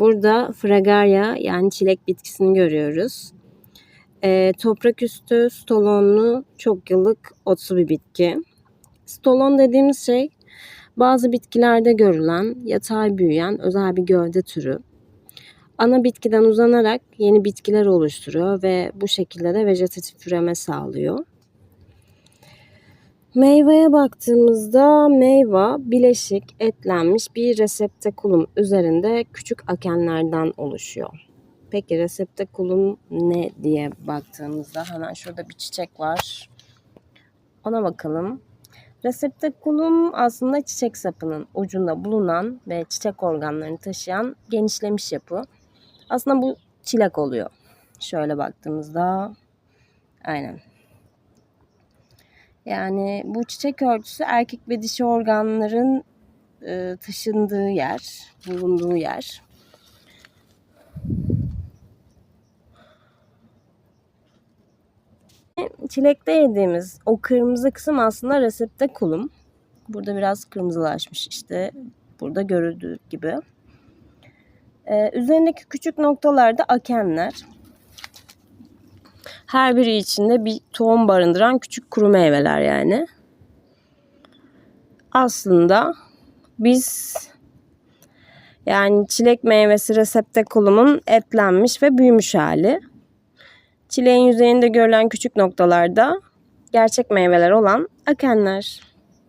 Burada fragaria yani çilek bitkisini görüyoruz. Ee, toprak üstü stolonlu çok yıllık otsu bir bitki. Stolon dediğimiz şey bazı bitkilerde görülen yatay büyüyen özel bir gövde türü. Ana bitkiden uzanarak yeni bitkiler oluşturuyor ve bu şekilde de vejetatif üreme sağlıyor. Meyveye baktığımızda meyve bileşik etlenmiş bir reseptakulum üzerinde küçük akenlerden oluşuyor. Peki reseptakulum ne diye baktığımızda hemen şurada bir çiçek var. Ona bakalım. Reseptakulum aslında çiçek sapının ucunda bulunan ve çiçek organlarını taşıyan genişlemiş yapı. Aslında bu çilek oluyor. Şöyle baktığımızda aynen. Yani bu çiçek örtüsü erkek ve dişi organların e, taşındığı yer, bulunduğu yer. Çilekte yediğimiz o kırmızı kısım aslında reseptakulum. Burada biraz kırmızılaşmış işte burada görüldüğü gibi. Ee, üzerindeki küçük noktalarda akenler. Her biri içinde bir tohum barındıran küçük kuru meyveler yani. Aslında biz yani çilek meyvesi reseptakulumun etlenmiş ve büyümüş hali. Çileğin yüzeyinde görülen küçük noktalarda gerçek meyveler olan akenler.